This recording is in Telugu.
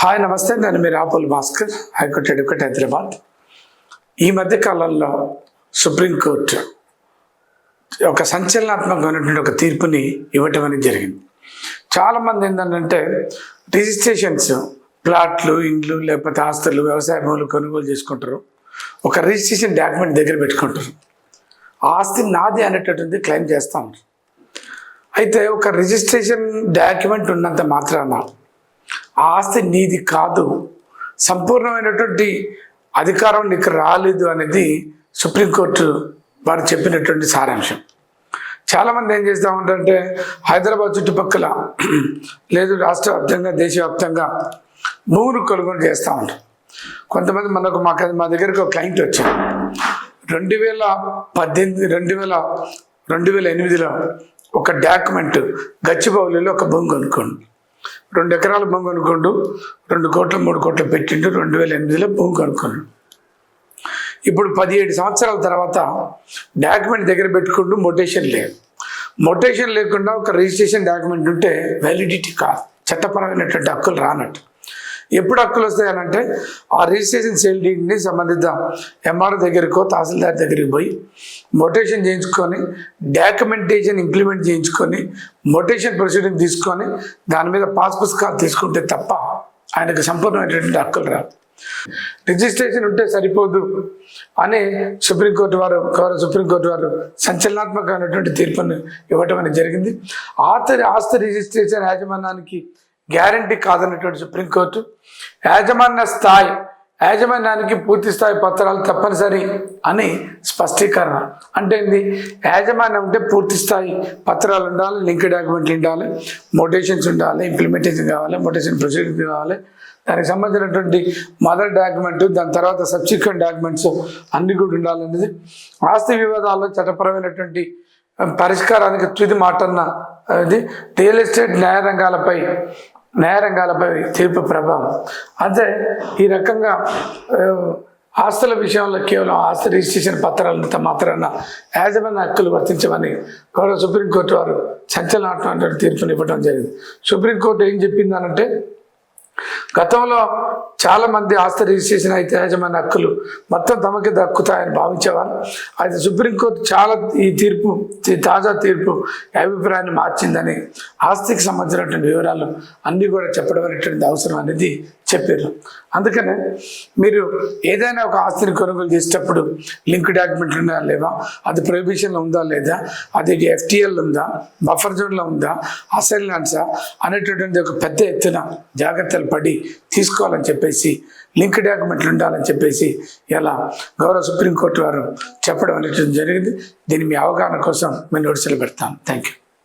హాయ్ నమస్తే. నేను మీ Rapul Bhaskar high court advocate Hyderabad. ఈ మధ్య కాలంలో సుప్రీంకోర్టు ఒక సంచలనాత్మకమైనటువంటి ఒక తీర్పుని ఇవ్వటం అనేది జరిగింది. చాలామంది ఏంటంటే రిజిస్ట్రేషన్స్ ప్లాట్లు ఇండ్లు లేకపోతే ఆస్తులు వ్యవసాయ భూములు కొనుగోలు చేసుకుంటారు. ఒక రిజిస్ట్రేషన్ డాక్యుమెంట్ దగ్గర పెట్టుకుంటారు. ఆ ఆస్తి నాది అనేటటువంటిది క్లెయిమ్ చేస్తూ ఉంటారు. అయితే ఒక రిజిస్ట్రేషన్ డాక్యుమెంట్ ఉన్నంత మాత్రాన ఆ ఆస్తి నీది కాదు. సంపూర్ణమైనటువంటి అధికారం నీకు రాలేదు అనేది సుప్రీంకోర్టు వారు చెప్పినటువంటి సారాంశం. చాలామంది ఏం చేస్తూ ఉంటారంటే హైదరాబాద్ చుట్టుపక్కల లేదు రాష్ట్ర వ్యాప్తంగా దేశవ్యాప్తంగా భూములు కొనుగోలు చేస్తూ ఉంటారు. కొంతమంది మనకు మాకు మా దగ్గరికి ఒక క్లయింట్ వచ్చారు. రెండు వేల పద్దెనిమిది రెండు వేల రెండు వేల ఎనిమిదిలో ఒక డాక్యుమెంట్ గచ్చిబౌలిలో ఒక భూమి కొనుక్కోండి. రెండు ఎకరాల భూమి కొనుక్కోండు రెండు కోట్ల మూడు కోట్లు పెట్టిండు రెండు వేల ఎనిమిదిలో భూమి కొనుక్కోండు. ఇప్పుడు పదిహేడు సంవత్సరాల తర్వాత డాక్యుమెంట్ దగ్గర పెట్టుకుంటూ మొటేషన్ లేదు. మొటేషన్ లేకుండా ఒక రిజిస్ట్రేషన్ డాక్యుమెంట్ ఉంటే వ్యాలిడిటీ కాదు. చట్టపరమైనటువంటి హక్కులు రానట్టు. ఎప్పుడు హక్కులు వస్తాయనంటే ఆ రిజిస్ట్రేషన్ సేల్ డీడ్ని సంబంధిత ఎంఆర్ఓ దగ్గరకో తహసీల్దార్ దగ్గరికి పోయి మొటేషన్ చేయించుకొని డాక్యుమెంటేషన్ ఇంప్లిమెంట్ చేయించుకొని మొటేషన్ ప్రొసీడింగ్ తీసుకొని దాని మీద పాస్ పుస్తకాలు తీసుకుంటే తప్ప ఆయనకు సంపూర్ణమైనటువంటి హక్కులు రాదు రిజిస్ట్రేషన్ ఉంటే సరిపోదు అని సుప్రీంకోర్టు వారు గౌరవ సుప్రీంకోర్టు వారు సంచలనాత్మకమైనటువంటి తీర్పును ఇవ్వటం అనేది జరిగింది. ఆస్తి ఆస్తి రిజిస్ట్రేషన్ యాజమాన్యానికి గ్యారంటీ కాదన్నటువంటి సుప్రీంకోర్టు యాజమాన్య స్థాయి యాజమాన్యానికి పూర్తి స్థాయి పత్రాలు తప్పనిసరి అని స్పష్టీకరణ. అంటే ఏంది? యాజమాన్యం అంటే పూర్తి స్థాయి పత్రాలు ఉండాలి లింక్ డాక్యుమెంట్లు ఉండాలి మోటేషన్స్ ఉండాలి ఇంప్లిమెంటేషన్ కావాలి మోటేషన్ ప్రొసీడింగ్ కావాలి. దానికి సంబంధించినటువంటి మదర్ డాక్యుమెంట్ దాని తర్వాత సబ్సిక్వెంట్ డాక్యుమెంట్స్ అన్ని కూడా ఉండాలనేది. ఆస్తి వివాదాల్లో చట్టపరమైనటువంటి పరిష్కారానికి తుది మాటన్న అది రియల్ ఎస్టేట్ న్యాయ రంగాలపై న్యాయ రంగాలపై తీర్పు ప్రభావం. అంతే ఈ రకంగా ఆస్తుల విషయంలో కేవలం ఆస్తి రిజిస్ట్రేషన్ పత్రాలంత మాత్రాన యాజమాన్య హక్కులు వర్తించమని గౌరవ సుప్రీంకోర్టు వారు సంచలనాత్మక తీర్పుని ఇవ్వడం జరిగింది. సుప్రీంకోర్టు ఏం చెప్పిందనంటే గతంలో చాలా మంది ఆస్తి రిజిస్ట్రేషన్ అయితే యజమాని హక్కులు మొత్తం తమకి దక్కుతాయని భావించేవారు. అయితే సుప్రీంకోర్టు చాలా ఈ తీర్పు ఈ తాజా తీర్పు అభిప్రాయాన్ని మార్చిందని ఆస్తికి సంబంధించినటువంటి వివరాలు అన్నీ కూడా చెప్పడం అనేటువంటి అవసరం అనేది చెప్పారు. అందుకనే మీరు ఏదైనా ఒక ఆస్తిని కొనుగోలు చేసేటప్పుడు లింక్ డాక్యుమెంట్లు ఉన్నాయా లేవా అది ప్రొహిబిషన్లో ఉందా లేదా అది ఎఫ్టిఎల్ ఉందా బఫర్ జోన్లో ఉందా అసైన్ అనేటటువంటి ఒక పెద్ద ఎత్తున జాగ్రత్తలు పడి తీసుకోవాలని చెప్పేసి లింక్ డాక్యుమెంట్లు ఉండాలని చెప్పేసి ఇలా గౌరవ సుప్రీంకోర్టు వారు చెప్పడం అనేటువంటి జరిగింది. దీన్ని మీ అవగాహన కోసం మేము నోటీసులు పెడతాం థ్యాంక్ యూ